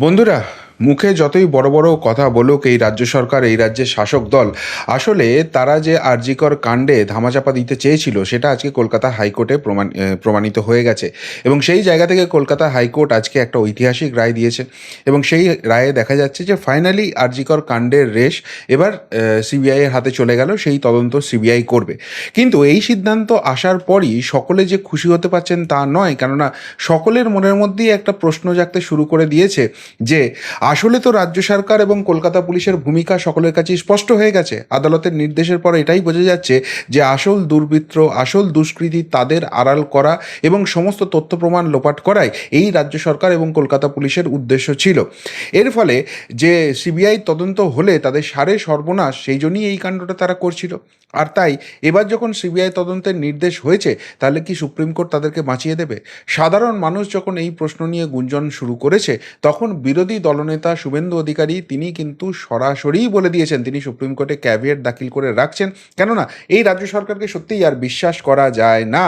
বন্ধুরা মুখে যতই বড় বড় কথা বলুক, এই রাজ্য সরকার, এই রাজ্যের শাসক দল, আসলে তারা যে আরজিকর কাণ্ডে ধামাচাপা দিতে চেয়েছিল, সেটা আজকে কলকাতা হাইকোর্টে প্রমাণ প্রমাণিত হয়ে গেছে। এবং সেই জায়গা থেকে কলকাতা হাইকোর্ট আজকে একটা ঐতিহাসিক রায় দিয়েছে। এবং সেই রায়ে দেখা যাচ্ছে যে, ফাইনালি আরজিকর কাণ্ডের রেশ এবার সিবিআই এর হাতে চলে গেল, সেই তদন্ত সিবিআই করবে। কিন্তু এই সিদ্ধান্ত আসার পরই সকলে যে খুশি হতে পারছেন তা নয়, কেননা সকলের মনের মধ্যেই একটা প্রশ্ন জাগতে শুরু করে দিয়েছে যে আসলে তো রাজ্য সরকার এবং কলকাতা পুলিশের ভূমিকা সকলের কাছে স্পষ্ট হয়ে গেছে। আদালতের নির্দেশের পর এটাই বোঝা যাচ্ছে যে আসল দুর্বৃত্ত, আসল দুষ্কৃতী তাদের আড়াল করা এবং সমস্ত তথ্য প্রমাণ লোপাট করাই এই রাজ্য সরকার এবং কলকাতা পুলিশের উদ্দেশ্য ছিল। এর ফলে যে সিবিআই তদন্ত হলে তাদের সারে সর্বনাশ, সেই জন্যই এই কাণ্ডটা তারা করছিল। আর তাই এবার যখন সিবিআই তদন্তের নির্দেশ হয়েছে, তাহলে কি সুপ্রিম কোর্ট তাদেরকে বাঁচিয়ে দেবে? সাধারণ মানুষ যখন এই প্রশ্ন নিয়ে গুঞ্জন শুরু করেছে, তখন বিরোধী দলনেতা শুভেন্দু অধিকারী তিনি কিন্তু সরাসরি বলে দিয়েছেন, তিনি সুপ্রিম কোর্টে ক্যাভিয়েট দাখিল করে রাখছেন। কেননা, এই রাজ্য সরকারকে সত্যিই আর বিশ্বাস করা যায় না।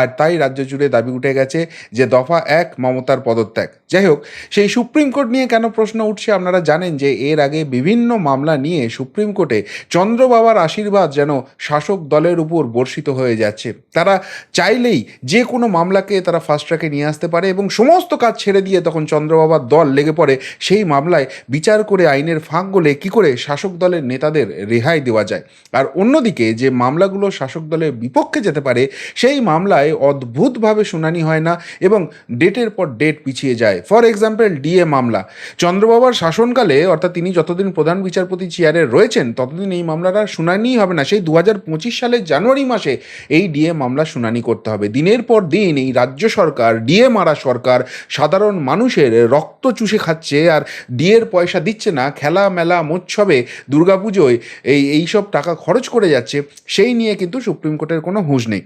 আর তাই রাজ্য জুড়ে দাবি উঠে গেছে যে দফা এক মমতার পদত্যাগ। যাই হোক, সেই সুপ্রিম কোর্ট নিয়ে কেন প্রশ্ন উঠছে আপনারা জানেন যে এর আগে বিভিন্ন মামলা নিয়ে সুপ্রিম কোর্টে চন্দ্রবাবার আশীর্বাদ যেন শাসক দলের উপর বর্ষিত হয়ে যাচ্ছে। তারা চাইলেই যে কোনো মামলাকে তারা ফাস্ট ট্র্যাকে নিয়ে আসতে পারে এবং সমস্ত কাজ ছেড়ে দিয়ে তখন চন্দ্রবাবার দল লেগে পড়ে সেই মামলায় বিচার করে আইনের ফাঁক গলে কী করে শাসক দলের নেতাদের রেহাই দেওয়া যায়? আর অন্যদিকে যে মামলাগুলো শাসক দলের বিপক্ষে যেতে পারে, সেই মামলায় অদ্ভুতভাবে শুনানি হয় না এবং ডেটের পর ডেট পিছিয়ে যায়। ফর এক্সাম্পল, ডিএ মামলা। চন্দ্রবাবার শাসনকালে, অর্থাৎ তিনি যতদিন প্রধান বিচারপতি চেয়ারে রয়েছেন, ততদিন এই মামলাটা শুনানিই হবে না। সেই দু হাজার পঁচিশ সালের জানুয়ারি মাসে এই ডিএ মামলা শুনানি করতে হবে। দিনের পর দিন এই রাজ্য সরকার, ডিএ মারা সরকার, সাধারণ মানুষের রক্ত চুষে খাচ্ছে আর ডিএর পয়সা দিচ্ছে না, খেলা, মেলা, মোৎসবে, দুর্গাপুজোয়, এই, এইসব টাকা খরচ করে যাচ্ছে, সেই নিয়ে কিন্তু সুপ্রিম কোর্টের কোনো হুঁশ নেই।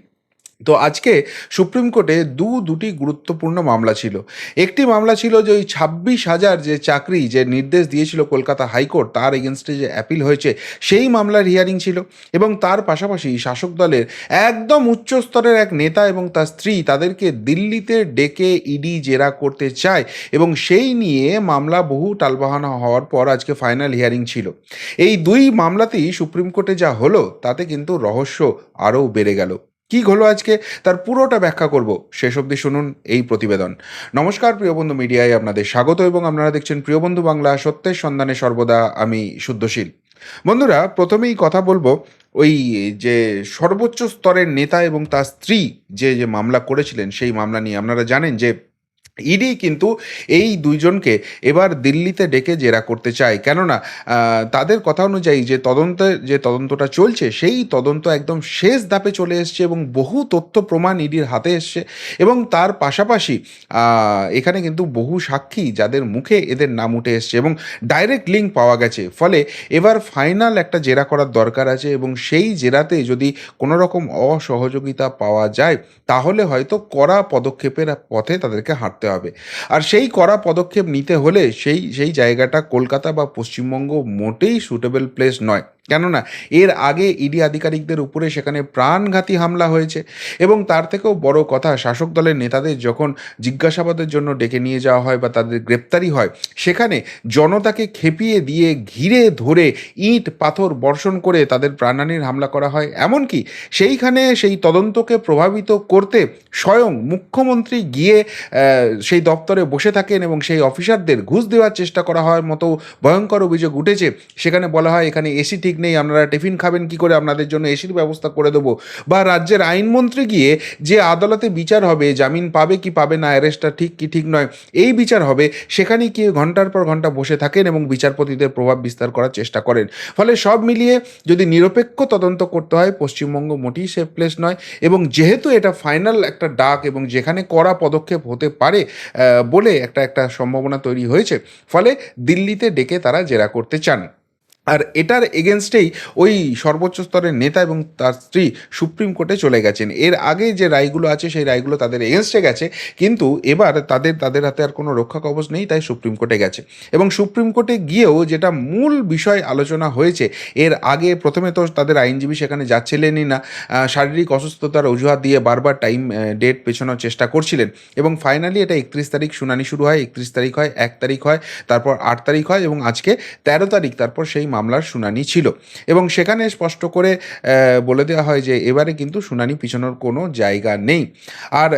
তো আজকে সুপ্রিম কোর্টে দু দুটি গুরুত্বপূর্ণ মামলা ছিল। একটি মামলা ছিল যে ওই ছাব্বিশ হাজার যে চাকরি, যে নির্দেশ দিয়েছিল কলকাতা হাইকোর্ট, তার এগেনস্টে যে অ্যাপিল হয়েছে, সেই মামলার হিয়ারিং ছিল এবং তার পাশাপাশি শাসক দলের একদম উচ্চ স্তরের এক নেতা এবং তার স্ত্রী তাদেরকে দিল্লিতে ডেকে ইডি জেরা করতে চায় এবং সেই নিয়ে মামলা বহু টালবাহানা হওয়ার পর আজকে ফাইনাল হিয়ারিং ছিল। এই দুই মামলাতেই সুপ্রিম কোর্টে যা হলো, তাতে কিন্তু রহস্য আরও বেড়ে গেল। কি হলো আজকে? তার পুরোটা ব্যাখ্যা করব। শেষ অবধি শুনুন এই প্রতিবেদন। নমস্কার প্রিয় বন্ধু মিডিয়ায়, আপনাদের স্বাগত এবং আপনারা দেখছেন প্রিয় বন্ধু বাংলা, সত্যের সন্ধানে সর্বদা আমি শুদ্ধশীল। বন্ধুরা, প্রথমেই কথা বলব, ওই যে সর্বোচ্চ স্তরের নেতা এবং তার স্ত্রী যে যে মামলা করেছিলেন, সেই মামলা নিয়ে। আপনারা জানেন যে ইডি কিন্তু এই দুইজনকে এবার দিল্লিতে ডেকে জেরা করতে চায়। কেননা তাদের কথা অনুযায়ী যে তদন্তের যে তদন্তটা চলছে, সেই তদন্ত একদম শেষ ধাপে চলে এসছে এবং বহু তথ্য প্রমাণ ইডির হাতে এসছে এবং তার পাশাপাশি এখানে কিন্তু বহু সাক্ষী যাদের মুখে এদের নাম উঠে এসছে এবং ডাইরেক্ট লিঙ্ক পাওয়া গেছে। ফলে এবার ফাইনাল একটা জেরা করার দরকার আছে এবং সেই জেরাতে যদি কোনো রকম অসহযোগিতা পাওয়া যায়, তাহলে হয়তো কড়া পদক্ষেপের পথে তাদেরকে হাঁটতে হবে। আর সেই করা পদক্ষেপ নিতে হলে সেই সেই জায়গাটা কলকাতা বা পশ্চিমবঙ্গ মোটেই সুটেবল প্লেস নয়। কেননা এর আগে ইডি আধিকারিকদের উপরে সেখানে প্রাণঘাতী হামলা হয়েছে এবং তার থেকেও বড় কথা শাসক দলের নেতাদের যখন জিজ্ঞাসাবাদের জন্য ডেকে নিয়ে যাওয়া হয় বা তাদের গ্রেপ্তারি হয়, সেখানে জনতাকে খেপিয়ে দিয়ে ঘিরে ধরে ইট, পাথর বর্ষণ করে তাদের প্রাণহানির হামলা করা হয়। এমনকি সেইখানে সেই তদন্তকে প্রভাবিত করতে স্বয়ং মুখ্যমন্ত্রী গিয়ে সেই দপ্তরে বসে থাকেন এবং সেই অফিসারদের ঘুষ দেওয়ার চেষ্টা করা হয় মতো ভয়ঙ্কর অভিযোগ উঠেছে। সেখানে বলা হয় এখানে এসি ঠিক নেই, আপনারা টিফিন খাবেন, কি করে আপনাদের জন্য এসির ব্যবস্থা করে দেবো? বা রাজ্যের আইনমন্ত্রী গিয়ে যে আদালতে বিচার হবে, জামিন পাবে কি পাবে না, অ্যারেস্টটা ঠিক কি ঠিক নয়, এই বিচার হবে সেখানে কি ঘণ্টার পর ঘণ্টা বসে থাকেন এবং বিচারপতিদের প্রভাব বিস্তার করার চেষ্টা করেন। ফলে সব মিলিয়ে যদি নিরপেক্ষ তদন্ত করতে হয়, পশ্চিমবঙ্গ মোটেই সেফ প্লেস নয় এবং যেহেতু এটা ফাইনাল একটা ডাক এবং যেখানে কড়া পদক্ষেপ হতে পারে বলে একটা একটা সম্ভাবনা তৈরি হয়েছে, ফলে দিল্লিতে ডেকে তারা জেরা করতে চান। আর এটার এগেনস্টেই ওই সর্বোচ্চ স্তরের নেতা এবং তার স্ত্রী সুপ্রিম কোর্টে চলে গেছেন। এর আগে যে রায়গুলো আছে, সেই রায়গুলো তাদের এগেনস্টে গেছে, কিন্তু এবার তাদের তাদের হাতে আর কোনো রক্ষা কবচ নেই, তাই সুপ্রিম কোর্টে গেছে। এবং সুপ্রিম কোর্টে গিয়েও যেটা মূল বিষয় আলোচনা হয়েছে, এর আগে প্রথমে তো তাদের আইনজীবী সেখানে যাচ্ছিলেনই না। শারীরিক অসুস্থতার অজুহাত দিয়ে বারবার টাইম ডেট পেছানোর চেষ্টা করছিলেন। এবং ফাইনালি এটা একত্রিশ তারিখ শুনানি শুরু হয়, একত্রিশ তারিখ হয়, এক তারিখ হয়, তারপর আট তারিখ হয় এবং আজকে তেরো তারিখ, তারপর সেই মামলার শুনানি ছিল। এবং সেখানে স্পষ্ট করে বলে দেওয়া হয় যে এবারে কিন্তু শুনানি পিছনোর কোনো জায়গা নেই। আর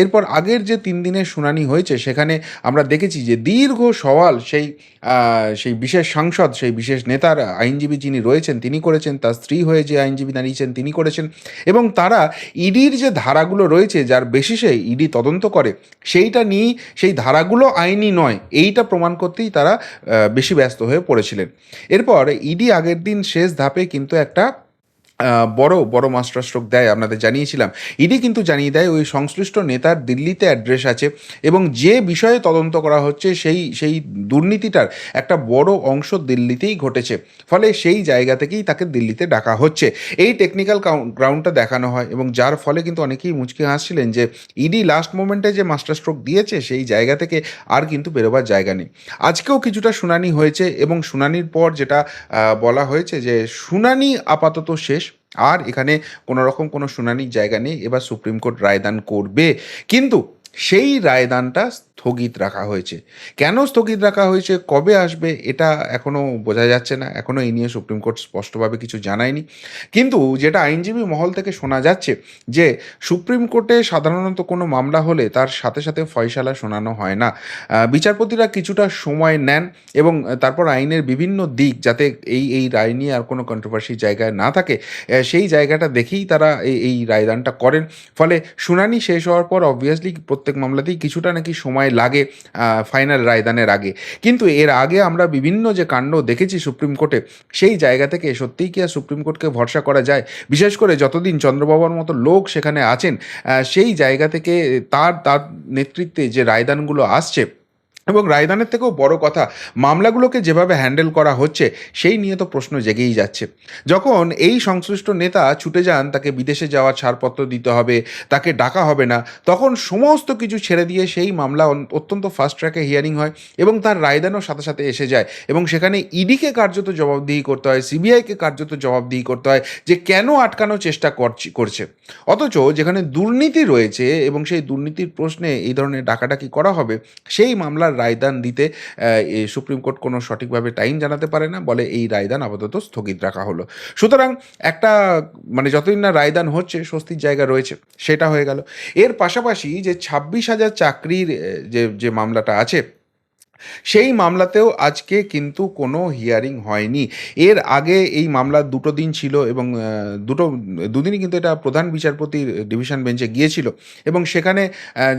এরপর আগের যে তিন দিনের শুনানি হয়েছে, সেখানে আমরা দেখেছি যে দীর্ঘ সওয়াল সেই সেই বিশেষ সাংসদ, সেই বিশেষ নেতার আইনজীবী যিনি রয়েছেন, তিনি করেছেন, তার স্ত্রী হয়ে যে আইনজীবী দাঁড়িয়েছেন, তিনি করেছেন। এবং তারা ইডির যে ধারাগুলো রয়েছে, যার বেসিসে ইডি তদন্ত করে, সেইটা নিয়েই সেই ধারাগুলো আইনি নয়, এইটা প্রমাণ করতেই তারা বেশি ব্যস্ত হয়ে পড়েছিলেন। এরপর ইডি আগের দিন শেষ ধাপে কিন্তু একটা বড় বড় মাস্টারস্ট্রোক দেয়, আপনাদের জানিয়েছিলাম। ইডি কিন্তু জানিয়ে দেয়, ওই সংশ্লিষ্ট নেতার দিল্লিতে অ্যাড্রেস আছে এবং যে বিষয়ে তদন্ত করা হচ্ছে, সেই সেই দুর্নীতিটার একটা বড় অংশ দিল্লিতেই ঘটেছে। ফলে সেই জায়গা থেকেই তাকে দিল্লিতে ডাকা হচ্ছে। এই টেকনিক্যাল গ্রাউন্ডটা দেখানো হয় এবং যার ফলে কিন্তু অনেকেই মুচকি হাসছিলেন যে, ইডি লাস্ট মোমেন্টে যে মাস্টারস্ট্রোক দিয়েছে, সেই জায়গা থেকে আর কিন্তু বেরোবার জায়গা নেই। আজকেও কিছুটা শুনানি হয়েছে এবং শুনানির পর যেটা বলা হয়েছে যে, শুনানি আপাতত শেষ আর এখানে কোনো রকম কোনো শুনানির জায়গা নেই। এবার সুপ্রিম কোর্ট রায়দান করবে। কিন্তু সেই রায়দানটা স্থগিত রাখা হয়েছে। কেন স্থগিত রাখা হয়েছে? কবে আসবে? এটা এখনও বোঝা যাচ্ছে না। এখনও এই নিয়ে সুপ্রিম কোর্ট স্পষ্টভাবে কিছু জানায়নি। কিন্তু যেটা আইনজীবী মহল থেকে শোনা যাচ্ছে যে, সুপ্রিম কোর্টে সাধারণত কোনো মামলা হলে তার সাথে সাথে ফয়সালা শোনানো হয় না। বিচারপতিরা কিছুটা সময় নেন এবং তারপর আইনের বিভিন্ন দিক যাতে এই এই রায় নিয়ে আর কোনো কন্ট্রোভার্সি জায়গায় না থাকে সেই জায়গাটা দেখেই তারা এই রায়দানটা করেন। ফলে শুনানি শেষ হওয়ার পর অবভিয়াসলি প্রত্যেক মামলাতেই কিছুটা নাকি সময় লাগে ফাইনাল রায়দানের আগে। কিন্তু এর আগে আমরা বিভিন্ন যে কাণ্ড দেখেছি সুপ্রিম কোর্টে, সেই জায়গা থেকে সত্যিই কি আর সুপ্রিম কোর্টকে ভরসা করা যায়? বিশেষ করে যতদিন চন্দ্রবাবুর মতো লোক সেখানে আছেন সেই জায়গা থেকে তার তার নেতৃত্বে যে রায়দানগুলো আসছে এবং রায়দানের থেকেও বড় কথা, মামলাগুলোকে যেভাবে হ্যান্ডেল করা হচ্ছে, সেই নিয়ে তো প্রশ্ন জেগেই যাচ্ছে। যখন এই সংশ্লিষ্ট নেতা ছুটে যান, তাকে বিদেশে যাওয়ার ছাড়পত্র দিতে হবে, তাকে ডাকা হবে না, তখন সমস্ত কিছু ছেড়ে দিয়ে সেই মামলা অত্যন্ত ফাস্ট ট্র্যাকে হিয়ারিং হয় এবং তার রায়দানও সাথে সাথে এসে যায় এবং সেখানে ইডিকে কার্যত জবাবদিহি করতে হয় সিবিআইকে কার্যত জবাবদিহি করতে হয় যে কেন আটকানোর চেষ্টা করছি- করছে। অথচ যেখানে দুর্নীতি রয়েছে এবং সেই দুর্নীতির প্রশ্নে এই ধরনের ডাকাডাকি করা হবে, সেই মামলার রায়দান দিতে সুপ্রিম কোর্ট কোনো সঠিকভাবে টাইম জানাতে পারে না, বলে এই রায়দান আপাতত স্থগিত রাখা হলো। সুতরাং একটা মানে যতদিন না রায়দান হচ্ছে, স্বস্তির জায়গা রয়েছে, সেটা হয়ে গেল। এর পাশাপাশি যে ছাব্বিশ হাজার চাকরির যে যে মামলাটা আছে সেই মামলাতেও আজকে কিন্তু কোনো হিয়ারিং হয়নি। এর আগে এই মামলা দুটো দিন ছিল এবং দুটো, দুদিনই কিন্তু এটা প্রধান বিচারপতির ডিভিশন বেঞ্চে গিয়েছিল এবং সেখানে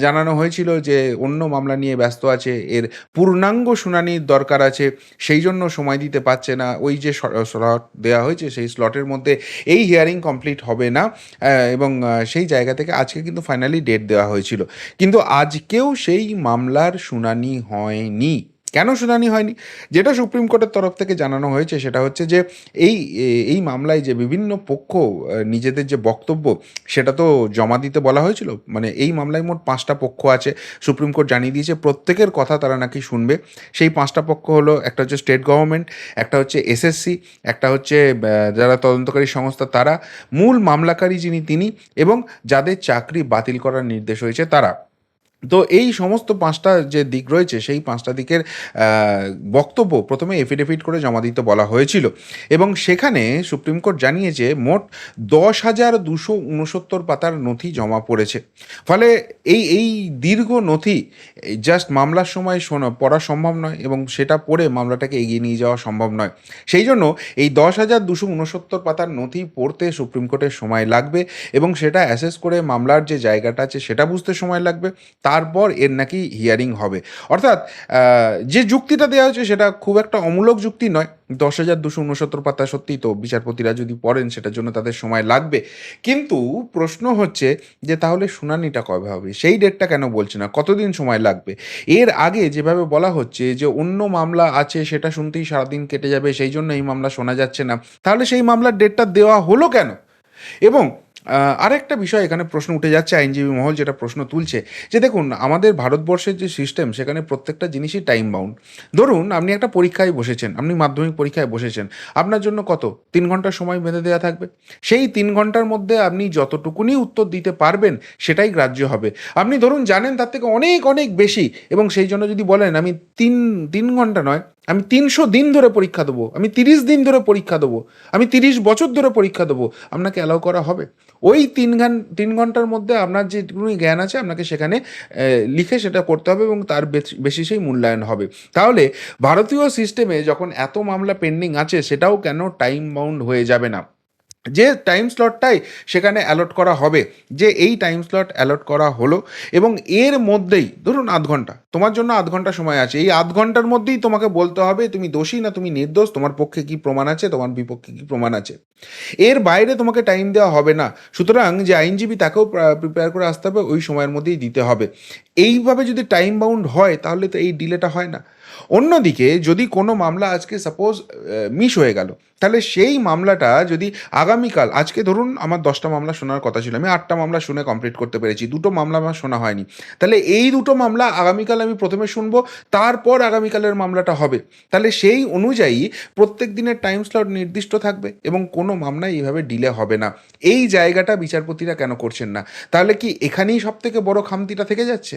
জানানো হয়েছিল যে অন্য মামলা নিয়ে ব্যস্ত আছে, এর পূর্ণাঙ্গ শুনানির দরকার আছে, সেই জন্য সময় দিতে পারছে না। ওই যে স্লট দেওয়া হয়েছে সেই স্লটের মধ্যে এই হিয়ারিং কমপ্লিট হবে না এবং সেই জায়গা থেকে আজকে কিন্তু ফাইনালি ডেট দেওয়া হয়েছিল। কিন্তু আজকেও সেই মামলার শুনানি হয়নি। কেন শুনানি হয়নি? যেটা সুপ্রিম কোর্টের তরফ থেকে জানানো হয়েছে সেটা হচ্ছে যে এই এই মামলায় যে বিভিন্ন পক্ষ নিজেদের যে বক্তব্য, সেটা তো জমা দিতে বলা হয়েছিল। মানে এই মামলায় মোট পাঁচটা পক্ষ আছে। সুপ্রিম কোর্ট জানিয়ে দিয়েছে প্রত্যেকের কথা তারা নাকি শুনবে। সেই পাঁচটা পক্ষ হলো একটা হচ্ছে স্টেট গভর্নমেন্ট, একটা হচ্ছে এসএসসি একটা হচ্ছে যারা তদন্তকারী সংস্থা তারা। মূল মামলাকারী যিনি তিনি এবং যাদের চাকরি বাতিল করার নির্দেশ হয়েছে তারা। তো এই সমস্ত পাঁচটা যে দিক রয়েছে, সেই পাঁচটা দিকের বক্তব্য প্রথমে এফিডেভিট করে জমা দিতে বলা হয়েছিল। এবং সেখানে সুপ্রিম কোর্ট জানিয়েছে, মোট দশ হাজার দুশো উনসত্তর পাতার নথি জমা পড়েছে। ফলে এই এই দীর্ঘ নথি জাস্ট মামলার সময় শোনা, পড়া সম্ভব নয় এবং সেটা পড়ে মামলাটাকে এগিয়ে নিয়ে যাওয়া সম্ভব নয়। সেই জন্য এই দশ হাজার দুশো উনসত্তর পাতার নথি পড়তে সুপ্রিম কোর্টের সময় লাগবে এবং সেটা অ্যাসেস করে মামলার যে জায়গাটা আছে সেটা বুঝতে সময় লাগবে। তারপর এর নাকি হিয়ারিং হবে। অর্থাৎ যে যুক্তিটা দেওয়া হয়েছে সেটা খুব একটা অমূলক যুক্তি নয়। দশ হাজার দুশো উনসত্তর পাতা সত্যিই তো বিচারপতিরা যদি পড়েন, সেটার জন্য তাদের সময় লাগবে। কিন্তু প্রশ্ন হচ্ছে যে, তাহলে শুনানিটা কবে হবে? সেই ডেটটা কেন বলছে না? কতদিন সময় লাগবে? এর আগে যেভাবে বলা হচ্ছে যে, অন্য মামলা আছে, সেটা শুনতেই সারাদিন কেটে যাবে, সেই জন্য এই মামলা শোনা যাচ্ছে না। তাহলে সেই মামলার ডেটটা দেওয়া হলো কেন? এবং আহ, আরেকটা বিষয় এখানে প্রশ্ন উঠে যাচ্ছে আইনজীবী মহল যেটা প্রশ্ন তুলছে যে দেখুন আমাদের ভারতবর্ষের যে সিস্টেম সেখানে প্রত্যেকটা জিনিসই টাইম বাউন্ড ধরুন আপনি একটা পরীক্ষায় বসেছেন আপনি মাধ্যমিক পরীক্ষায় বসেছেন আপনার জন্য কত? তিন ঘণ্টার সময় বেঁধে দেওয়া থাকবে। সেই তিন ঘণ্টার মধ্যে আপনি যতটুকুনি উত্তর দিতে পারবেন সেটাই গ্রাহ্য হবে। আপনি ধরুন জানেন তার থেকে অনেক অনেক বেশি এবং সেই জন্য যদি বলেন আমি তিন তিন ঘণ্টা নয় আমি তিনশো দিন ধরে পরীক্ষা দেবো, আমি তিরিশ দিন ধরে পরীক্ষা দেবো, আমি তিরিশ বছর ধরে পরীক্ষা দেবো, আপনাকে অ্যালাউ করা হবে। ওই তিন ঘান, তিন ঘণ্টার মধ্যে আপনার যে জ্ঞান আছে, আপনাকে সেখানে লিখে সেটা করতে হবে এবং তার বেশ- সেই মূল্যায়ন হবে। তাহলে ভারতীয় সিস্টেমে যখন এত মামলা পেন্ডিং আছে, সেটাও কেন টাইম বাউন্ড হয়ে যাবে না? যে টাইম স্লটটাই সেখানে অ্যালট করা হবে, যে এই টাইম স্লট অ্যালট করা হলো এবং এর মধ্যেই, ধরুন আধ ঘণ্টা, তোমার জন্য আধ ঘণ্টা সময় আছে, এই আধ ঘণ্টার মধ্যেই তোমাকে বলতে হবে তুমি দোষী না তুমি নির্দোষ, তোমার পক্ষে কি প্রমাণ আছে, তোমার বিপক্ষে কি প্রমাণ আছে। এর বাইরে তোমাকে টাইম দেওয়া হবে না, সুতরাং যে আইনজীবী তাকেও প্রিপেয়ার করে আসতে হবে, ওই সময়ের মধ্যেই দিতে হবে। এইভাবে যদি টাইম বাউন্ড হয়, তাহলে তো এই ডিলেটা হয় না। অন্যদিকে যদি কোনো মামলা আজকে সাপোজ মিস হয়ে গেল, তাহলে সেই মামলাটা যদি আগামীকাল, আজকে ধরুন আমার দশটা মামলা শোনার কথা ছিল, আমি আটটা মামলা শুনে কমপ্লিট করতে পেরেছি, দুটো মামলা আমার শোনা হয়নি। তাহলে এই দুটো মামলা আগামীকাল আমি প্রথমে শুনব, তারপর আগামীকালের মামলাটা হবে। তাহলে সেই অনুযায়ী প্রত্যেক দিনের টাইম স্লট নির্দিষ্ট থাকবে এবং কোনো মামলায় এইভাবে ডিলে হবে না। এই জায়গাটা বিচারপতিরা কেন করছেন না? তাহলে কি এখানেই সব থেকে বড় খামতিটা থেকে যাচ্ছে?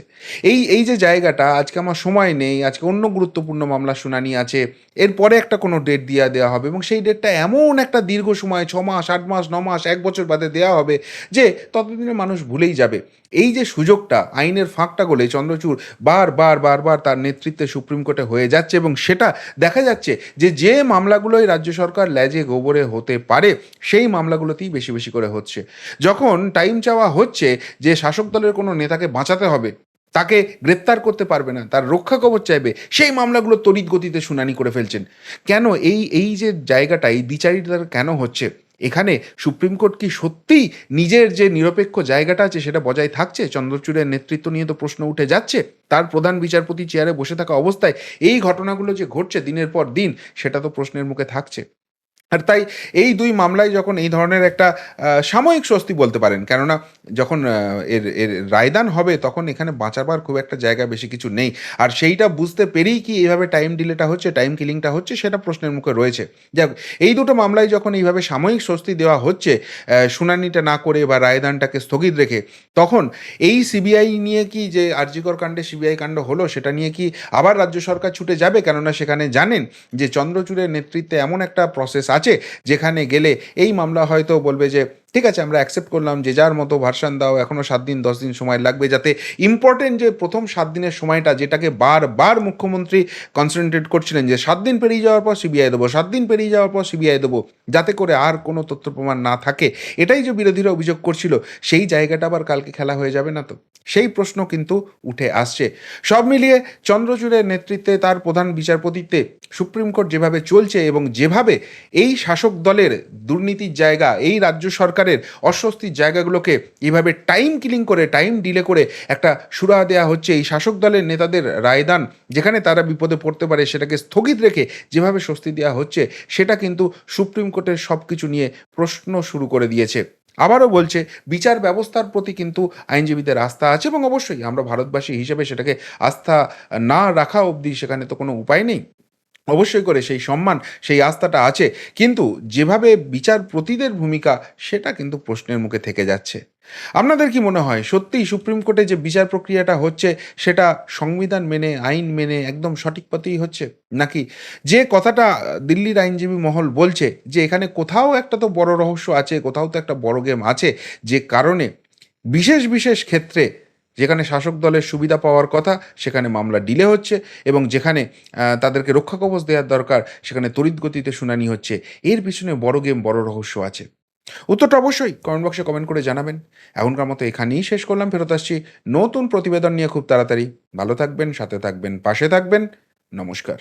এই এই যে জায়গাটা, আজকে আমার সময় নেই, আজকে অন্য গুরুত্বপূর্ণ মামলা শুনানি আছে, এরপরে একটা কোনো ডেট দিয়ে দেওয়া হবে এবং সেই ডেটটা এমন একটা দীর্ঘ সময়, ছ মাস আট মাস, ন মাস, এক বছর বাদে দেওয়া হবে যে ততদিনে মানুষ ভুলেই যাবে। এই যে সুযোগটা, আইনের ফাঁকটা গলে চন্দ্রচূড় বারবার বারবার তার নেতৃত্বে সুপ্রিম কোর্টে হয়ে যাচ্ছে এবং সেটা দেখা যাচ্ছে যে যে মামলাগুলোই রাজ্য সরকার ল্যাজে গোবরে হতে পারে, সেই মামলাগুলোতেই বেশি বেশি করে হচ্ছে। যখন টাইম চাওয়া হচ্ছে যে শাসক দলের কোনো নেতাকে বাঁচাতে হবে, তাকে গ্রেপ্তার করতে পারবে না, তার রক্ষা কবচ চাইবে, সেই মামলাগুলো তড়িৎ গতিতে শুনানি করে ফেলছেন। কেন এই এই যে জায়গাটা এই দ্বিচারিতা কেন হচ্ছে? এখানে সুপ্রিম কোর্ট কি সত্যিই নিজের যে নিরপেক্ষ জায়গাটা আছে সেটা বজায় থাকছে? চন্দ্রচূড়ের নেতৃত্ব নিয়ে তো প্রশ্ন উঠে যাচ্ছে। তার প্রধান বিচারপতি চেয়ারে বসে থাকা অবস্থায় এই ঘটনাগুলো যে ঘটছে দিনের পর দিন, সেটা তো প্রশ্নের মুখে থাকছে। আর তাই এই দুই মামলায় যখন এই ধরনের একটা সাময়িক স্বস্তি বলতে পারেন, কেননা যখন এর এর রায়দান হবে তখন এখানে বাঁচাবার খুব একটা জায়গা বেশি কিছু নেই। আর সেইটা বুঝতে পেরেই কি এইভাবে টাইম ডিলেটা হচ্ছে টাইম কিলিংটা হচ্ছে, সেটা প্রশ্নের মুখে রয়েছে। যাক, এই দুটো মামলায় যখন এইভাবে সাময়িক স্বস্তি দেওয়া হচ্ছে শুনানিটা না করে বা রায়দানটাকে স্থগিত রেখে, তখন এই সিবিআই নিয়ে কি যে আরজিকর কাণ্ডে সিবিআই কাণ্ড হলো, সেটা নিয়ে কি আবার রাজ্য সরকার ছুটে যাবে? কেননা সেখানে জানেন যে চন্দ্রচূড়ের নেতৃত্বে এমন একটা প্রসেস আছে যেখানে গেলে এই মামলা হয়তো বলবে যে ঠিক আছে, আমরা অ্যাকসেপ্ট করলাম যে যার মতো ভার্সান দাও এখনও সাত দিন, দশ দিন সময় লাগবে যাতে ইম্পর্টেন্ট যে প্রথম সাত দিনের সময়টা যেটাকে বারবার মুখ্যমন্ত্রী কনসেন্ট্রেট করছিলেন যে সাত দিন পেরিয়ে যাওয়ার পর সিবিআই দেবো, সাত দিন পেরিয়ে যাওয়ার পর সিবিআই দেবো, যাতে করে আর কোনো তথ্য প্রমাণ না থাকে, এটাই যে বিরোধীরা অভিযোগ করছিল, সেই জায়গাটা আবার কালকে খেলা হয়ে যাবে না তো? সেই প্রশ্ন কিন্তু উঠে আসছে। সব মিলিয়ে চন্দ্রচূড়ের নেতৃত্বে তার প্রধান বিচারপতিত্বে সুপ্রিম কোর্ট যেভাবে চলছে এবং যেভাবে এই শাসক দলের দুর্নীতির জায়গা, এই রাজ্য সরকারের অস্বস্তির জায়গাগুলোকে এভাবে টাইম কিলিং করে টাইম ডিলে করে একটা সুরাহা দেওয়া হচ্ছে এই শাসক দলের নেতাদের রায়দান, যেখানে তারা বিপদে পড়তে পারে সেটাকে স্থগিত রেখে যেভাবে স্বস্তি দেওয়া হচ্ছে, সেটা কিন্তু সুপ্রিম কোর্টের সব কিছু নিয়ে প্রশ্ন শুরু করে দিয়েছে। আবারও বলছে, বিচার ব্যবস্থার প্রতি কিন্তু আইনজীবীদের আস্থা আছে এবং অবশ্যই আমরা ভারতবাসী হিসেবে সেটাকে আস্থা না রাখা অবধি সেখানে তো কোনো উপায় নেই। অবশ্যই করে সেই সম্মান, সেই আস্থাটা আছে। কিন্তু যেভাবে বিচারপতিদের ভূমিকা, সেটা কিন্তু প্রশ্নের মুখে থেকে যাচ্ছে। আপনাদের কি মনে হয়, সত্যিই সুপ্রিম কোর্টে যে বিচার প্রক্রিয়াটা হচ্ছে, সেটা সংবিধান মেনে, আইন মেনে একদম সঠিক পথেই হচ্ছে? নাকি যে কথাটা দিল্লির আইনজীবী মহল বলছে, যে এখানে কোথাও একটা তো বড় রহস্য আছে, কোথাও তো একটা বড় গেম আছে, যে কারণে বিশেষ বিশেষ ক্ষেত্রে যেখানে শাসক দলের সুবিধা পাওয়ার কথা, সেখানে মামলা ডিলে হচ্ছে এবং যেখানে তাদেরকে রক্ষা কবচ দেওয়ার দরকার, সেখানে তড়িৎ গতিতে শুনানি হচ্ছে। এর পিছনে বড় গেম বড় রহস্য আছে। উত্তরটা অবশ্যই কমেন্ট বক্সে কমেন্ট করে জানাবেন। এখনকার মতো এখানেই শেষ করলাম। ফেরত আসছি নতুন প্রতিবেদন নিয়ে খুব তাড়াতাড়ি। ভালো থাকবেন, সাথে থাকবেন, পাশে থাকবেন। নমস্কার।